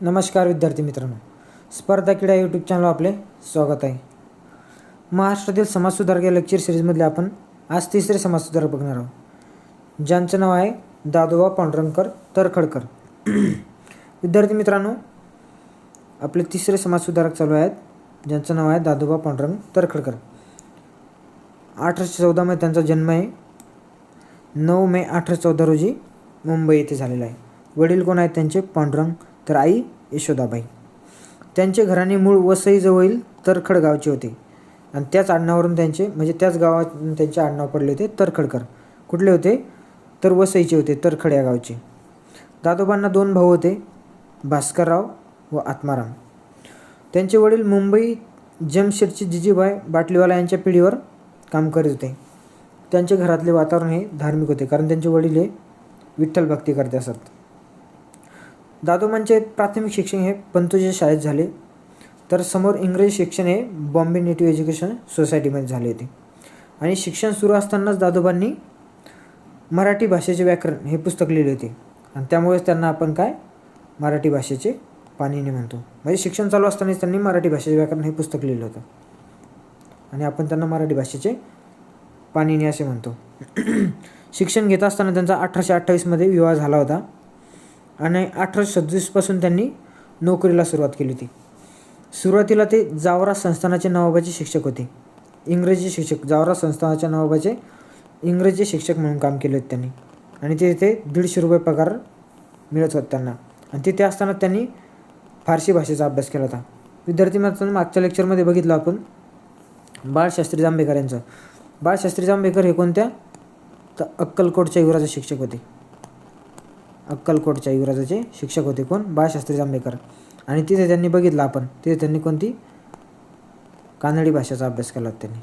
नमस्कार विद्यार्थी मित्रांनो. स्पर्धा क्रीडा यूट्यूब चॅनल आपले स्वागत आहे. महाराष्ट्रातील समाजसुधारक या लेक्चर सिरीजमधले आपण आज तिसरे समाजसुधारक बघणार आहोत. ज्यांचं नाव आहे दादोबा पांडुरंगकर तरखडकर. विद्यार्थी मित्रांनो आपले तिसरे समाजसुधारक चालू आहेत. ज्यांचं नाव आहे दादोबा पांडुरंग तरखडकर. अठराशे चौदामध्ये त्यांचा जन्म आहे. नऊ मे अठराशे चौदा रोजी मुंबई येथे झालेला आहे. वडील कोण आहेत त्यांचे? पांडुरंग तर आई यशोदाबाई. त्यांचे घराणे मूळ वसईजवळील तरखड गावचे होते. आणि त्याच आडनावरून त्यांचे म्हणजे त्याच गावात त्यांचे आडनाव पडले होते तरखडकर. कुठले होते? तर वसईचे होते तरखड या गावचे. दादोबांना दोन भाऊ होते भास्करराव व आत्माराम. त्यांचे वडील मुंबई जमशेदची जिजीबाई बाटलीवाला यांच्या पिढीवर काम करीत होते. त्यांचे घरातले वातावरण हे धार्मिक होते कारण त्यांचे वडील हे विठ्ठल भक्ती करते असत. दादोबांचे म्हणजे प्राथमिक शिक्षण हे पंतोजीच्या शाळेत झाले. तर समोर इंग्रजी शिक्षण हे बॉम्बे नेटिव्ह एज्युकेशन सोसायटीमध्ये झाले होते. आणि शिक्षण सुरू असतानाच दादोबांनी मराठी भाषेचे व्याकरण हे पुस्तक लिहिले होते. आणि त्यामुळेच त्यांना आपण काय? मराठी भाषेचे पाणीने म्हणतो. म्हणजे शिक्षण चालू असतानाच त्यांनी मराठी भाषेचे व्याकरण हे पुस्तक लिहिलं होतं. आणि आपण त्यांना मराठी भाषेचे पाणिनी असे म्हणतो. शिक्षण घेत असताना त्यांचा अठराशे अठ्ठावीसमध्ये विवाह झाला होता. आणि अठराशे सदतीसपासून त्यांनी नोकरीला सुरुवात केली होती. सुरुवातीला ते जावरा संस्थानाचे नवाबाचे शिक्षक होते. इंग्रजी शिक्षक जावरा संस्थानाच्या नवाबाचे इंग्रजी शिक्षक म्हणून काम केले होते त्यांनी. आणि ते तिथे दीडशे रुपये पगार मिळत होता त्यांना. आणि तिथे असताना त्यांनी फारसी भाषेचा अभ्यास केला होता. विद्यार्थी मित्रांनो मागच्या लेक्चरमध्ये बघितलं आपण बाळशास्त्री जांभेकर यांचं. बाळशास्त्री जांभेकर हे कोणत्या? तर अक्कलकोटच्या युवराचे शिक्षक होते. अक्कलकोटच्या युवराजाचे शिक्षक होते कोण? बाळशास्त्री जांभेकर. आणि तिथे त्यांनी बघितलं आपण तिथे त्यांनी कोणती? कानडी भाषेचा अभ्यास केला होता त्यांनी.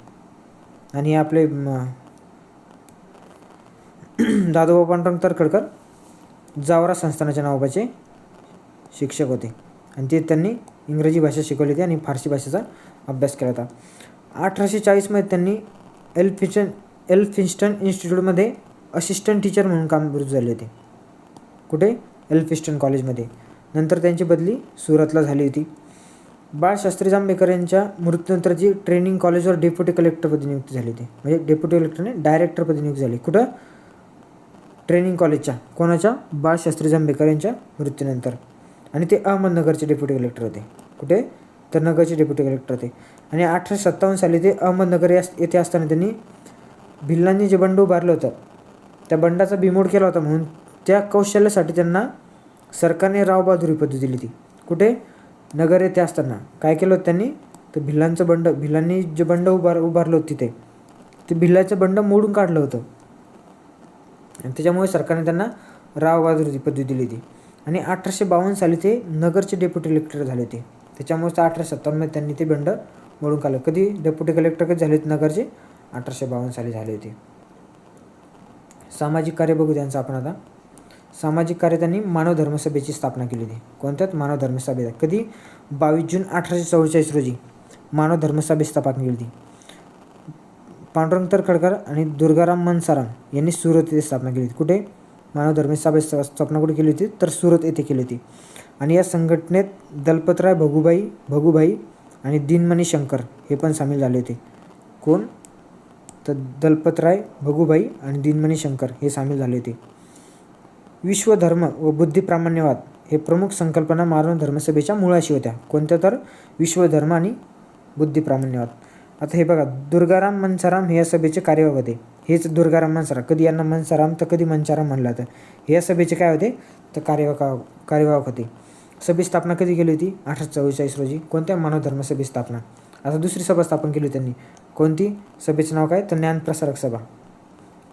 आणि आपले दादोबा पांडुरंग तरखडकर जावरा संस्थानाच्या नावाचे शिक्षक होते. आणि ते त्यांनी इंग्रजी भाषा शिकवली होती आणि फारसी भाषेचा अभ्यास केला होता. अठराशे चाळीसमध्ये त्यांनी एल्फिस्टन एल्फिन्स्टन इन्स्टिट्यूटमध्ये असिस्टंट टीचर म्हणून काम रुजू झाले होते. कुठे? एल्फिस्टन कॉलेजमध्ये. नंतर त्यांची बदली सुरतला झाली होती. बाळशास्त्री जांभेकर यांच्या मृत्यूनंतरची ट्रेनिंग कॉलेजवर डेप्युटी कलेक्टरपदी नियुक्ती झाली होती. म्हणजे डेप्युटी कलेक्टरने डायरेक्टरपदी नियुक्ती झाली. कुठं? ट्रेनिंग कॉलेजच्या. कोणाच्या? बाळशास्त्री जांभेकर यांच्या मृत्यूनंतर. आणि ते अहमदनगरचे डेप्युटी कलेक्टर होते. कुठे? तर नगरचे डेप्युटी कलेक्टर होते. आणि अठराशे सत्तावन्न साली ते अहमदनगर या येथे असताना त्यांनी भिल्लांनी जे बंड उभारलं होतं त्या बंडाचा बिमोड केला होता म्हणून त्या कौशल्यासाठी त्यांना सरकारने रावबहादुरी पदवी दिली ती कुठे? नगर येथे असताना. काय केलं होतं त्यांनी? तर भिल्लांचं बंड भिल्लांनी जे बंड उभार उभारलं होतं तिथे ते भिल्लाचं बंड मोडून काढलं होतं. आणि त्याच्यामुळे सरकारने त्यांना रावबहादुरी पदवी दिली होती. आणि अठराशे बावन्न साली ते नगरचे डेप्युटी कलेक्टर झाले होते. त्याच्यामुळे अठराशे सत्तावन्नमध्ये त्यांनी ते बंड मोडून काढलं. कधी? डेप्युटी कलेक्टर कधी झाले होते नगरचे. अठराशे बावन्न साली झाले होते. सामाजिक कार्य बघू त्यांचं आपण आता. सामाजिक कार्य त्यांनी मानव धर्मसभेची स्थापना केली होती. कोणत्यात? मानव धर्मसभेत कधी? बावीस जून अठराशे चव्वेचाळीस रोजी मानव धर्मसभेची स्थापना केली होती. पांडुरंग तरखडकर आणि दुर्गाराम मनसाराम यांनी सुरत येथे स्थापना केली होती. कुठे? मानव धर्मसभेची स्थापना कुठे केली होती? तर सुरत येथे केली होती. आणि या संघटनेत दलपतराय भगुबाई भगुबाई आणि दिनमणी शंकर हे पण सामील झाले होते. कोण? तर दलपतराय भगुबाई आणि दिनमणी शंकर हे सामील झाले होते. विश्वधर्म व बुद्धिप्रामाण्यवाद हे प्रमुख संकल्पना मानव धर्मसभेच्या मुळाशी होत्या. कोणत्या तर? विश्वधर्म आणि बुद्धिप्रामाण्यवाद. आता हे बघा दुर्गाराम मनसाराम हे या सभेचे कार्यवाहक होते. हेच दुर्गाराम मनसाराम. कधी यांना मनसाराम तर कधी मनसाराम म्हणलं तर हे या सभेचे काय होते? तर कार्यवाह कार्यवाहक होते. सभेची स्थापना कधी केली होती? अठराशे चव्वेचाळीस रोजी. कोणत्या मानव धर्मसभेची स्थापना? आता दुसरी सभा स्थापन केली त्यांनी. कोणती? सभेचं नाव काय? तर ज्ञानप्रसारक सभा.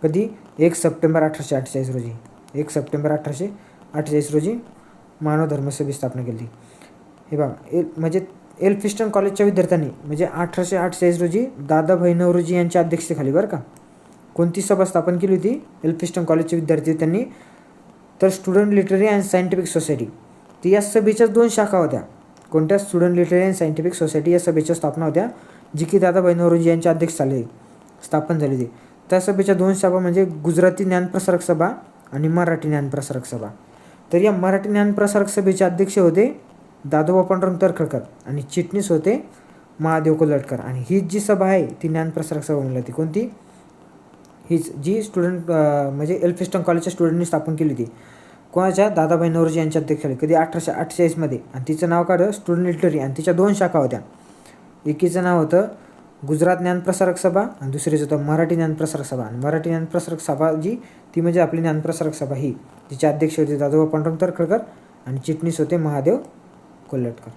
कधी? एक सप्टेंबर अठराशे अठ्ठेचाळीस रोजी. एक सप्टेंबर अठराशे अठ्ठेचाळीस रोजी मानव धर्मसभेची स्थापना केली. हे बघा एल म्हणजे एल्फिस्टन कॉलेजच्या विद्यार्थ्यांनी म्हणजे अठराशे अठ्ठेचाळीस रोजी दादाभाई नवरोजी यांच्या अध्यक्षतेखाली बरं का कोणती सभा स्थापन केली होती? एल्फिस्टन कॉलेजचे विद्यार्थी त्यांनी तर student literary and scientific society. तर या सभेच्याच दोन शाखा होत्या. कोणत्या? Student literary and scientific society या सभेच्या स्थापना होत्या जी की दादाभाई नवरोजी यांच्या अध्यक्ष झाले स्थापन झाली होती. त्या सभेच्या दोन सभा म्हणजे गुजराती ज्ञानप्रसारक सभा आणि मराठी ज्ञानप्रसारक सभा. तर या मराठी ज्ञानप्रसारक सभेचे अध्यक्ष होते दादोबा पांडुरंग तरखडकर आणि चिटणीस होते महादेव कोल्हटकर आणि ही जी सभा आहे ती ज्ञानप्रसारक सभा म्हणली होती कोणती? हीच जी स्टुडंट म्हणजे एल्फिस्टन कॉलेजच्या स्टुडंटनी स्थापन केली होती. कोणाच्या? दादाबाई नवरोजी यांच्या अध्यक्षाखाली. कधी? अठराशे अठ्ठेचाळीसमध्ये आणि तिचं नाव काढलं स्टुडंट लिटररी आणि तिच्या दोन शाखा होत्या. एकीचं नाव होतं गुजरात ज्ञानप्रसारक सभा आणि दुसरीचं होतं मराठी ज्ञानप्रसारक सभा. आणि मराठी ज्ञानप्रसारक सभा जी ती म्हणजे आपली ज्ञानप्रसारक सभा ही तिचे अध्यक्ष होते दादोबा पांडुरंग तर्खडकर आणि चिटणीस होते महादेव कोल्हटकर.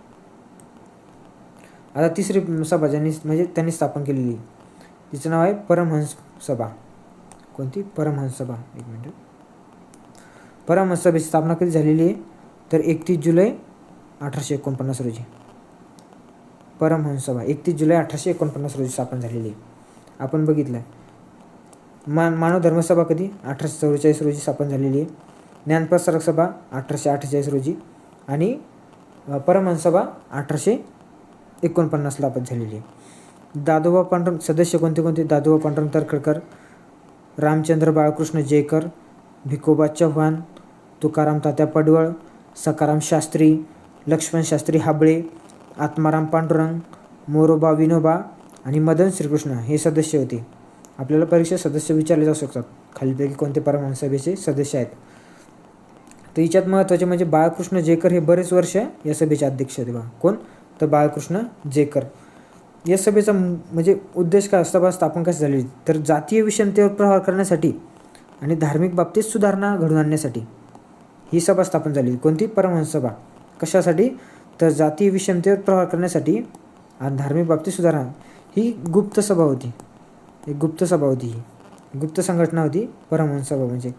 आता तिसरी सभा ज्यांनी म्हणजे त्यांनी स्थापन केलेली तिचं नाव आहे परमहंस सभा. कोणती? परमहंस सभा. एक मिनिट. परमहंस सभेची स्थापना कधी झालेली आहे? तर एकतीस जुलै अठराशे एकोणपन्नास रोजी. परमहंस सभा एकतीस जुलै अठराशे एकोणपन्नास रोजी स्थापन झालेली. आहे आपण बघितलं मान मानव धर्मसभा कधी? अठराशे चव्वेचाळीस रोजी स्थापन झालेली आहे. ज्ञानप्रसारक सभा अठराशे अठ्ठेचाळीस रोजी आणि परमहंससभा अठराशे एकोणपन्नास स्थापन झालेली आहे. दादोबा पांडुरंग सदस्य कोणते कोणते? दादोबा पांडुरंग तरखडकर रामचंद्र बाळकृष्ण जयकर भिकोबा चव्हाण तुकाराम तात्या पडवळ सकाराम शास्त्री लक्ष्मण शास्त्री हाबळे आत्माराम पांडुरंग मोरोबा विनोबा आणि मदन श्रीकृष्ण हे सदस्य होते. आपल्याला परीक्षा सदस्य विचारले जाऊ शकतात. खालीपैकी कोणते परमहंस सभेचे सदस्य आहेत? तर हिच्यात महत्त्वाचे म्हणजे बाळकृष्ण जेकर हे बरेच वर्ष या सभेचे अध्यक्ष होते बा कोण? तर बाळकृष्ण जेकर. या सभेचा म्हणजे उद्देश काय सभा स्थापन कशी झाली? तर जातीय विषमतेवर प्रहार करण्यासाठी आणि धार्मिक बाबतीत सुधारणा घडवून आणण्यासाठी ही सभा स्थापन झाली. कोणती? परमहंस सभा. कशासाठी? तर जातीय विषमतेवर प्रहार करण्यासाठी आणि धार्मिक बाबतीत सुधारणा. ही गुप्त सभा होती. एक गुप्त सभा होती ही. गुप्त संघटना होती. परमहंस सभा म्हणजे.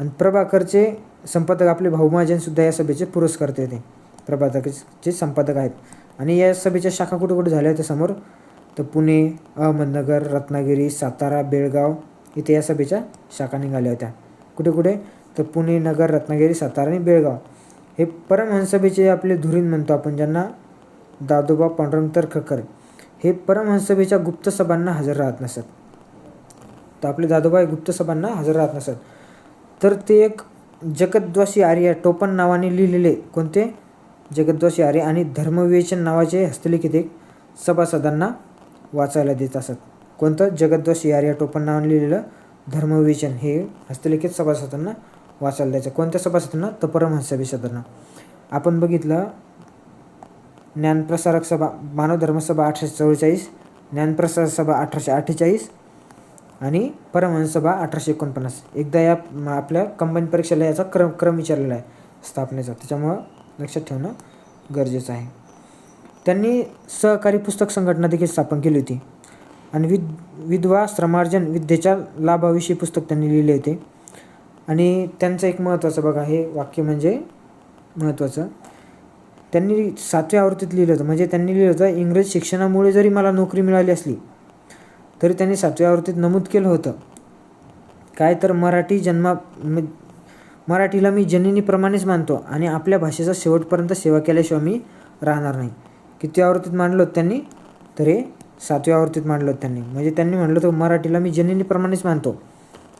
आणि प्रभाकरचे संपादक आपले भाऊ महाजनसुद्धा या सभेचे पुरस्कर्ते होते प्रभाकरचे संपादक आहेत. आणि या सभेच्या शाखा कुठे कुठे झाल्या होत्या समोर? तर पुणे अहमदनगर रत्नागिरी सातारा बेळगाव इथे या सभेच्या शाखा निघाल्या होत्या. कुठे कुठे? तर पुणे नगर रत्नागिरी सातारा आणि बेळगाव. हे परमहंसभेचे आपले धुरीण म्हणतो आपण ज्यांना दादोबा पांडुरंग तर्खकर हे परमहंसभेच्या गुप्त सभांना हजर राहत नसत. तर आपले दादोबा हे गुप्त सभांना हजर राहत नसत. तर ते एक जगद्वासी आर्य टोपण नावाने लिहिलेले कोणते? जगद्वासी आर्य आणि धर्मविवेचन नावाचे हस्तलिखित एक सभासदांना वाचायला देत असत. कोणतं? जगद्वासी आर्य टोपण नावाने लिहिलेलं धर्मविवेचन हे हस्तलिखित सभासदांना वाचायला द्यायचं. कोणत्या सभासदांना? तर परमहंस सभासदांना. आपण बघितलं ज्ञानप्रसारक सभा मानव धर्मसभा अठराशे चव्वेचाळीस ज्ञानप्रसार सभा अठराशे अठ्ठेचाळीस आणि परमहंस सभा अठराशे एकोणपन्नास. एकदा या आपल्या कंबाईन परीक्षेला याचा क्रम क्रम विचारलेला आहे स्थापनेचा. त्याच्यामुळं लक्षात ठेवणं गरजेचं आहे. त्यांनी सहकारी पुस्तक संघटना देखील स्थापन केली होती. आणि विद विधवा श्रमार्जन विद्येच्या लाभाविषयी पुस्तक त्यांनी लिहिले होते. आणि त्यांचं एक महत्त्वाचं बघा हे वाक्य म्हणजे महत्त्वाचं. त्यांनी सातव्या आवृत्तीत लिहिलं होतं. म्हणजे त्यांनी लिहिलं होतं इंग्रज शिक्षणामुळे जरी मला नोकरी मिळाली असली तरी त्यांनी सातव्या आवृत्तीत नमूद केलं होतं. काय तर मराठी जन्मा मराठीला मी जननीप्रमाणेच मानतो आणि आपल्या भाषेचा शेवटपर्यंत सेवा केल्याशिवाय मी राहणार नाही. किती आवृत्तीत मांडलं होतं त्यांनी? तर हे सातव्या आवृत्तीत मांडलं होतं त्यांनी. म्हणजे त्यांनी म्हणलं होतं मराठीला मी जननीप्रमाणेच मानतो.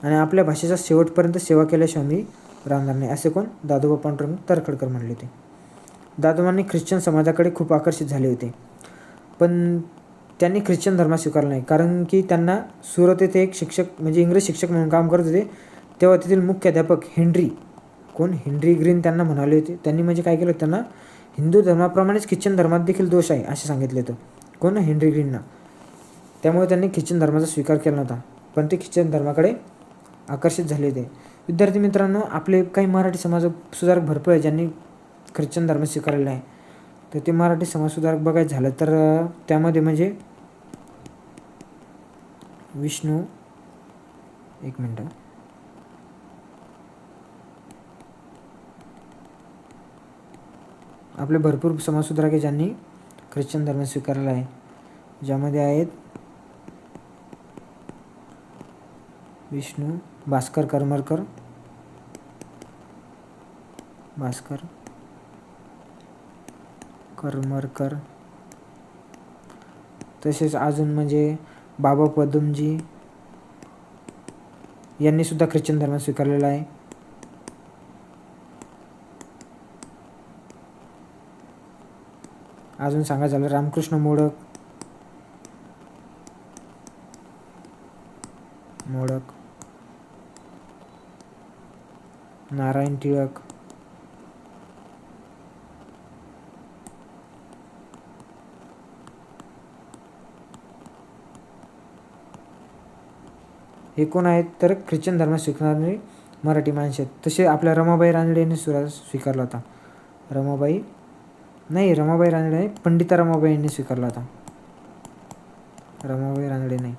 आणि आपल्या भाषेचा शेवटपर्यंत सेवा केल्याशिवाय मी राहणार नाही. असे कोण? दादोबा पांडुरंग तरखडकर म्हणले होते. दादोबांनी ख्रिश्चन समाजाकडे खूप आकर्षित झाले होते. पण त्यांनी ख्रिश्चन धर्म स्वीकारला नाही. कारण की त्यांना सुरत येथे एक शिक्षक म्हणजे इंग्रज शिक्षक म्हणून काम करत होते. तेव्हा तेथील मुख्याध्यापक हेनरी कोण? हेनरी ग्रीन त्यांना म्हणाले होते. त्यांनी म्हणजे काय केलं? त्यांना हिंदू धर्माप्रमाणेच ख्रिश्चन धर्मात देखील दोष आहे असे सांगितले होतं. कोण? हेनरी ग्रीनना. त्यामुळे त्यांनी ख्रिश्चन धर्माचा स्वीकार केला नव्हता. पण ते ख्रिश्चन धर्माकडे आकर्षित झाले होते. विद्यार्थी मित्रांनो आपले काही मराठी समाज सुधारक भरपूर आहे ज्यांनी ख्रिश्चन धर्म स्वीकारलेला आहे. तर ते मराठी समाजसुधारक बघायचं झालं तर त्यामध्ये म्हणजे विष्णू एक मिनटं. आपले भरपूर समाजसुधारक आहे ज्यांनी ख्रिश्चन धर्म स्वीकारलेला आहे. ज्यामध्ये आहेत विष्णू भास्कर करमरकर. भास्कर करमरकर. तसेच अजून म्हणजे बाबा पदमजी यांनी सुद्धा ख्रिश्चन धर्म स्वीकारलेला आहे. अजून सांगायचं झालं रामकृष्ण मोडक. मोडक नारायण टिळक. हे कोण आहेत? तर ख्रिश्चन धर्म स्वीकारणारे मराठी माणसे आहेत. तसे आपल्या रमाबाई रानडे यांनी सुरा स्वीकारला होता. रमाबाई? नाही रमाबाई रानडे नाही पंडिता रमाबाई यांनी स्वीकारला होता. रमाबाई रानडे नाही.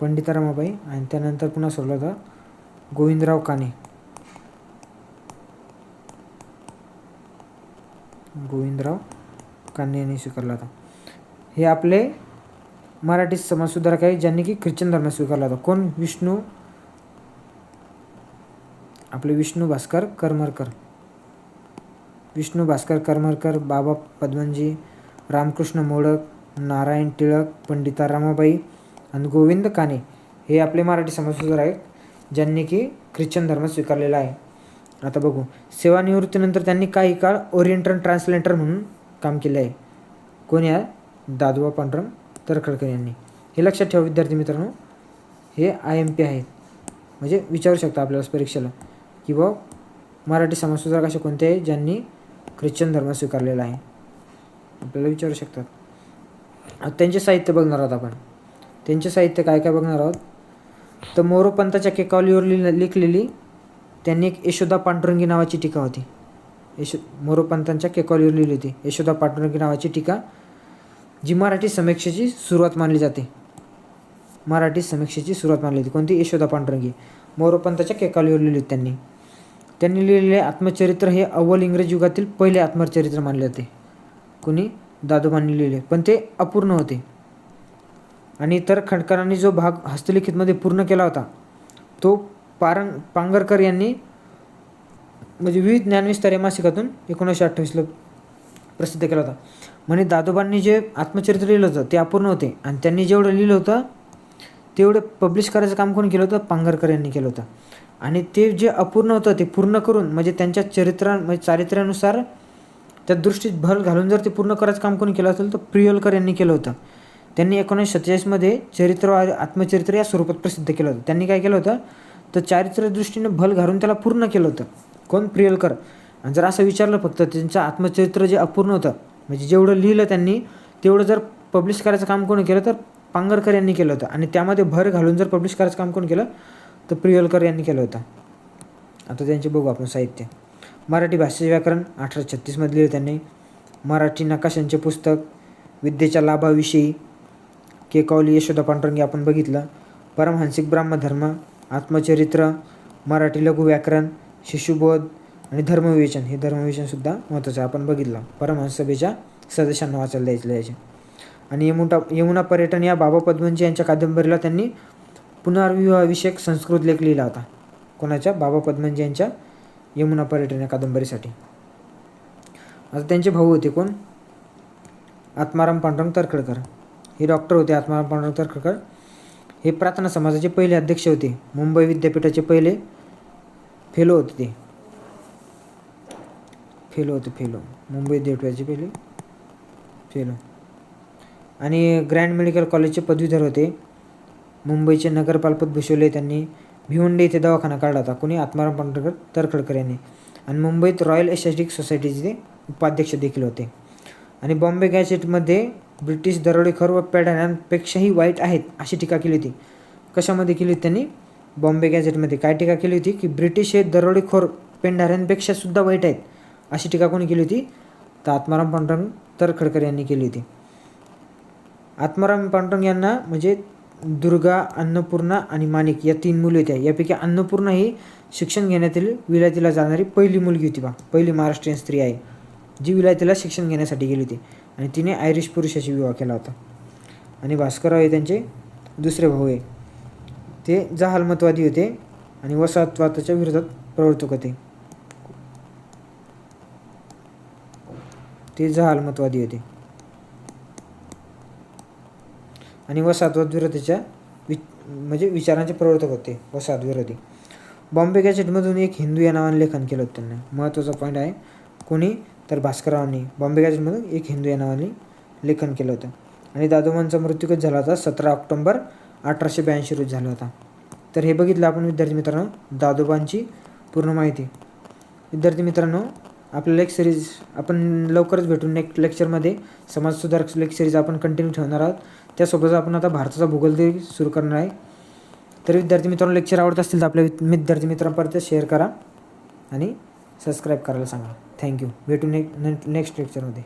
पंडिता रमाबाई आणि त्यानंतर पुन्हा सोडला होता गोविंदराव काने. गोविंदराव काने यांनी स्वीकारला होता. हे आपले मराठी समाजसुधारक आहे ज्यांनी की ख्रिश्चन धर्म स्वीकारला होता. कोण? विष्णू आपले विष्णू भास्कर करमरकर. विष्णू भास्कर करमरकर बाबा पद्मनजी रामकृष्ण मोडक नारायण टिळक पंडिता रामाबाई आणि गोविंद काने हे आपले मराठी समाजसुधारक आहेत ज्यांनी की ख्रिश्चन धर्म स्वीकारलेला आहे. आता बघू. सेवानिवृत्तीनंतर त्यांनी काही काळ ओरिएंटल ट्रान्सलेटर म्हणून काम केले आहे. कोण या दादोबा पांडुरंग तरखडकर यांनी. हे लक्षात ठेवा विद्यार्थी मित्रांनो. हे आय एम पी आहेत. म्हणजे विचारू शकता आपल्याला परीक्षेला. की बा मराठी समाजसुधारक असे कोणते आहे ज्यांनी ख्रिश्चन धर्म स्वीकारलेला आहे? आपल्याला विचारू शकतात. त्यांचे साहित्य बघणार आहोत आपण. त्यांचे साहित्य काय काय बघणार आहोत? तर मोरोपंताच्या केकावलीवर लिहिलं लिखलेली त्यांनी एक यशोदा पांडुरंगी नावाची टीका होती. यशो मोरोपंतांच्या केकॉलीवर लिहिली होती. यशोदा पांडुरंगी नावाची टीका जी मराठी समीक्षेची सुरुवात मानली जाते. मराठी समीक्षेची सुरुवात मानली जाते. कोणती? यशोदा पांडुरंगी. मोरोपंताच्या केकॉलीवर लिहिली होती त्यांनी. त्यांनी लिहिलेले आत्मचरित्र हे अव्वल इंग्रज युगातील पहिले आत्मचरित्र मानले जाते. कोणी? दादोबांनी लिहिले. पण ते अपूर्ण होते. आणि इतर खडकरांनी जो भाग हस्तलिखितमध्ये पूर्ण केला होता तो पारंग पांगरकर यांनी म्हणजे विविध ज्ञानविस्तार या मासिकातून एकोणीसशे अठ्ठावीसला प्रसिद्ध केला होता. म्हणे दादोबांनी जे आत्मचरित्र लिहिलं होतं ते अपूर्ण होते आणि त्यांनी जेवढं लिहिलं होतं तेवढं पब्लिश करायचं काम कोण केलं होतं? पांगरकर यांनी केलं होतं. आणि ते जे अपूर्ण होतं ते पूर्ण करून म्हणजे त्यांच्या चरित्रा म्हणजे चारित्र्यानुसार त्या दृष्टीत भर घालून जर ते पूर्ण करायचं काम कोणी केलं असेल तर प्रियोलकर यांनी केलं होतं. त्यांनी एकोणीसशे सत्तेचाळीसमध्ये चरित्र आत्मचरित्र या स्वरूपात प्रसिद्ध केलं होतं. त्यांनी काय केलं होतं? तर चारित्र्य दृष्टीने भल घालून त्याला पूर्ण केलं होतं. कोण? प्रियलकर आणि जर असं विचारलं फक्त त्यांचं आत्मचरित्र जे अपूर्ण होतं म्हणजे जेवढं लिहिलं त्यांनी तेवढं जर पब्लिश करायचं काम कोणी केलं तर पांगरकर यांनी केलं होतं. आणि त्यामध्ये भर घालून जर पब्लिश करायचं काम कोणी केलं तर प्रियलकर यांनी केलं होतं. आता त्यांचे बघू आपण साहित्य. मराठी भाषेचे व्याकरण अठराशे छत्तीसमध्ये लिहिलं त्यांनी. मराठी नकाशांचे पुस्तक विद्येच्या लाभाविषयी केकावली यशोदा पांडुरंगी आपण बघितलं. परमहंसिक ब्राह्मधर्म आत्मचरित्र मराठी लघु व्याकरण शिशुबोध आणि धर्मविवेचन. हे धर्मविवेचनसुद्धा महत्त्वाचं आहे. आपण बघितलं. परमहंस सभेच्या सदस्यांना वाचायला द्यायचं द्यायचे आणि यमुना यमुना पर्यटन या बाबा पद्मनजी यांच्या कादंबरीला त्यांनी पुनर्विवाहविषयक संस्कृत लेख लिहिला होता. कोणाच्या? बाबा पद्मनजी यांच्या यमुना पर्यटन या कादंबरीसाठी. आता त्यांचे भाऊ होते कोण? आत्माराम पांडुरंग तरखडकर. हे डॉक्टर होते आत्माराम पांडुरंग तरखडकर. हे प्रार्थना समाजाचे पहिले अध्यक्ष होते. मुंबई विद्यापीठाचे पहिले फेलो होते. ते फेलो होते फेलो मुंबई विद्यापीठाचे पहिले फेलो आणि ग्रँड मेडिकल कॉलेजचे पदवीधर होते. मुंबईचे नगरपालपद भूषवले त्यांनी. भिवंडी येथे दवाखाना काढला होता. कोणी? आत्माराम पांढरकर तरखडकर यांनी. आणि मुंबईत रॉयल एशियाटिक सोसायटीचे ते उपाध्यक्ष देखील होते. आणि बॉम्बे गॅजेटमध्ये ब्रिटिश दरोडेखोर व पेढ्यांपेक्षाही वाईट आहेत अशी टीका केली होती. कशामध्ये केली होती त्यांनी? बॉम्बे गॅजेटमध्ये काय टीका केली होती? की ब्रिटिश हे दरोडेखोर पेंढाऱ्यांपेक्षा सुद्धा वाईट आहेत अशी टीका कोणी केली होती? तर आत्माराम पांडुरंग तरखडकर यांनी केली होती. आत्माराम पांडुरंग यांना म्हणजे दुर्गा अन्नपूर्णा आणि माणिक या तीन मुली होत्या. यापैकी अन्नपूर्णा ही शिक्षण घेण्यातील विलायतीला जाणारी पहिली मुलगी होती बा. पहिली महाराष्ट्रीयन स्त्री आहे जी विलायतीला शिक्षण घेण्यासाठी गेली होती. आणि तिने आयरिश पुरुषाशी विवाह केला होता. आणि भास्करराव हे त्यांचे दुसरे भाऊ आहे. ते जहालमतवादी होते आणि वसाहतवादाच्या विरोधात प्रवर्तक होते. ते जहालमतवादी होते. आणि वसाहतवाद विरोधाच्या वि म्हणजे विचारांचे प्रवर्तक होते वसाहत विरोधी बॉम्बे गॅजेटमधून एक हिंदू या नावाने लेखन केलं होतं त्यांनी. महत्त्वाचा पॉईंट आहे कोणी तर भास्कररावांनी बॉम्बे गॅजेटमधून एक हिंदू या नावाने लेखन केलं होतं. आणि दादोबांचा मृत्यू कधी झाला होता? सतरा ऑक्टोंबर अठराशे ब्याऐंशी रोजी झाला होता. तर हे बघितलं आपण विद्यार्थी मित्रांनो दादोबांची पूर्ण माहिती. विद्यार्थी मित्रांनो आपल्याला एक सिरीज आपण लवकरच भेटून नेक्स्ट लेक्चरमध्ये समाज सुधारक सिरीज आपण कंटिन्यू ठेवणार आहोत. त्यासोबतच आपण आता भारताचा भूगोल देखील सुरू करणार आहे. तर विद्यार्थी मित्रांनो लेक्चर आवडत असतील तर आपल्या विद्यार्थी मित्रांपर्यंत शेअर करा. आणि सबस्क्राईब करायला सांगा. थँक्यू भेटू ने नेक्स्ट लेक्चरमध्ये